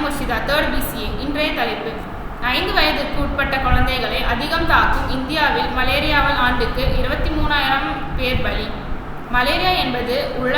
M Murshida third PCA இன்றைய தலைப்பு. ஐந்து வயதிற்கு உட்பட்ட குழந்தைகளை அதிகம் தாக்கும் இந்தியாவில் மலேரியாவால் ஆண்டுக்கு இருபத்தி மூணாயிரம் பேர் பலி. மலேரியா என்பது உல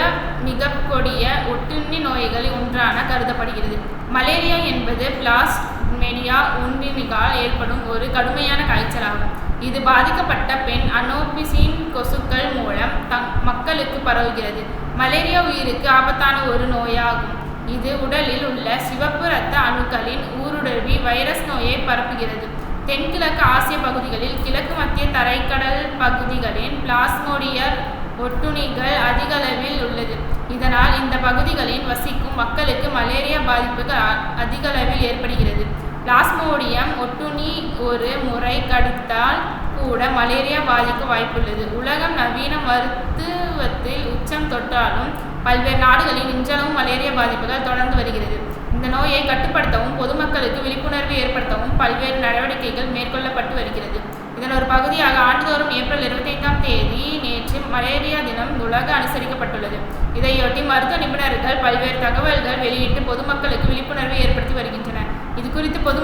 மிக கொடிய ஒட்டுண்ணி நோய்களில் ஒன்றான கருதப்படுகிறது. மலேரியா என்பது பிளாஸ்மெடியா உண்ணினிகால் ஏற்படும் ஒரு கடுமையான காய்ச்சலாகும். இது பாதிக்கப்பட்ட பெண் அனோபிசின் கொசுக்கள் மூலம் தங் மக்களுக்கு பரவுகிறது. மலேரியா உயிருக்கு ஆபத்தான ஒரு நோயாகும். இது உடலில் உள்ள சிவப்பு இரத்த அணுக்களின் ஊடுருவி வைரஸ் நோயை பரப்புகிறது. தென்கிழக்கு ஆசிய பகுதிகளில் கிழக்கு மத்திய தரைக்கடல் பகுதிகளின் பிளாஸ்மோடியர் ஒட்டுண்ணிகள் அதிகளவில் உள்ளது. இதனால் இந்த பகுதிகளில் வசிக்கும் மக்களுக்கு மலேரியா பாதிப்புகள் அதிகளவில் ஏற்படுகிறது. பிளாஸ்மோடியம் ஒட்டுணி ஒரு முறை கடித்தால் கூட மலேரியா பாதிக்க வாய்ப்புள்ளது. உலகம் நவீன மருத்துவத்தில் உச்சம் தொட்டாலும் பல்வேறு நாடுகளில் இன்றளவும் மலேரியா பாதிப்புகள் தொடர்ந்து வருகிறது. இந்த நோயை கட்டுப்படுத்தவும் பொதுமக்களுக்கு விழிப்புணர்வு ஏற்படுத்தவும் பல்வேறு நடவடிக்கைகள் மேற்கொள்ளப்பட்டு வருகிறது. இதன் ஒரு பகுதியாக ஆண்டுதோறும் ஏப்ரல் இருபத்தைந்தாம் தேதி நேற்று மலேரியா தினம் உலக அனுசரிக்கப்பட்டுள்ளது. இதையொட்டி மருத்துவ நிபுணர்கள் பல்வேறு தகவல்கள் வெளியிட்டு பொதுமக்களுக்கு விழிப்புணர்வு ஏற்படுத்தி வருகின்றனர். இது குறித்து பொது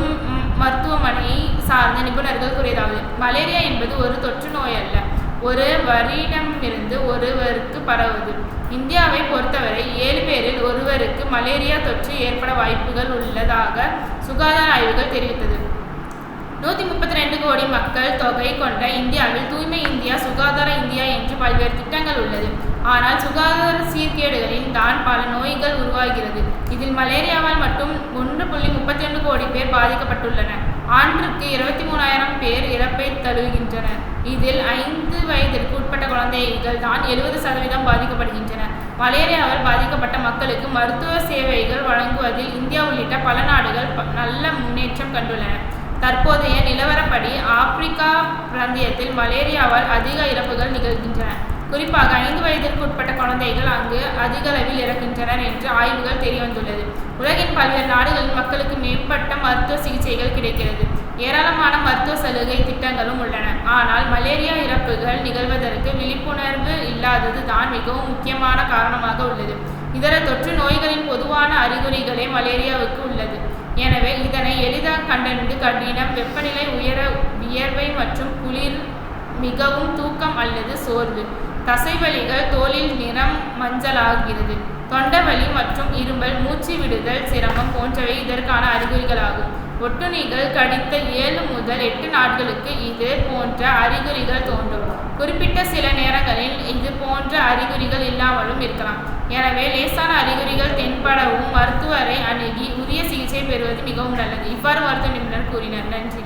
மருத்துவமனை சார்ந்த நிபுணர்கள் கூறியதாவது மலேரியா என்பது ஒரு தொற்று நோய் அல்ல ஒரு வரியிடமிருந்து ஒருவருக்கு பரவுவது இந்தியா ஒருவருக்கு மலேரியா தொற்று ஏற்பட வாய்ப்புகள் உள்ளதாக சுகாதார ஆய்வுகள் தெரிவித்தது. நூற்றி முப்பத்தி ரெண்டு கோடி மக்கள் தொகை கொண்ட இந்தியாவில் தூய்மை இந்தியா சுகாதார இந்தியா என்று பல்வேறு திட்டங்கள் உள்ளது. ஆனால் சுகாதார சீர்கேடுகளில் தான் பல நோய்கள் உருவாகிறது. இதில் மலேரியாவால் மட்டும் ஒன்று புள்ளி முப்பத்தி ரெண்டு கோடி பேர் பாதிக்கப்பட்டுள்ளனர். ஆண்டுக்கு இருபத்தி மூணாயிரம் பேர் இறப்பை தழுவுகின்றனர். இதில் ஐந்து வயதிற்கு உட்பட்ட குழந்தைகள் தான் எழுபது சதவீதம் பாதிக்கப்படுகின்றன மலேரியாவால் பாதிக்கப்பட்ட மக்களுக்கு மருத்துவ சேவைகள் வழங்குவதில் இந்தியா உள்ளிட்ட பல நாடுகள் நல்ல முன்னேற்றம் கண்டுள்ளன. தற்போதைய நிலவரப்படி ஆப்பிரிக்கா பிராந்தியத்தில் மலேரியாவால் அதிக இறப்புகள் நிகழ்கின்றன. குறிப்பாக ஐந்து வயதிற்கு உட்பட்ட குழந்தைகள் அங்கு அதிக அளவில் இறக்கின்றனர் என்று ஆய்வுகள் தெரியவந்துள்ளது. உலகின் பல்வேறு நாடுகளில் மக்களுக்கு மேம்பட்ட மருத்துவ சிகிச்சைகள் கிடைக்கிறது. மருத்துவ சலுகை திட்டங்களும் உள்ளன. ஆனால் மலேரியா இறப்புகள் நிகழ்வதற்கு விழிப்புணர்வு இல்லாதது தான் மிகவும் முக்கியமான காரணமாக உள்ளது. இதர தொற்று நோய்களின் பொதுவான அறிகுறிகளே மலேரியாவுக்கு உள்ளது. எனவே இதனை எளிதாக கண்டறிந்து கடினம் வெப்பநிலை உயர வியர்வை மற்றும் குளிர் மிகவும் தூக்கம் அல்லது சோர்வு. தசைவலிகள் தோலில் நிறம் மஞ்சளாகிறது. தொண்டவலி மற்றும் இருமல் மூச்சு விடுதல் சிரமம் போன்றவை இதற்கான அறிகுறிகளாகும். ஒட்டுண்ணிகள் கடித்த ஏழு முதல் எட்டு நாட்களுக்கு இது போன்ற அறிகுறிகள் தோன்றும். குறிப்பிட்ட சில நேரங்களில் இது போன்ற அறிகுறிகள் இல்லாமலும் இருக்கலாம். எனவே லேசான அறிகுறிகள் தென்படவும் மருத்துவரை அணுகி உரிய சிகிச்சை பெறுவது மிகவும் நல்லது. இவ்வாறு மருத்துவ நிபுணர் கூறினர். நன்றி.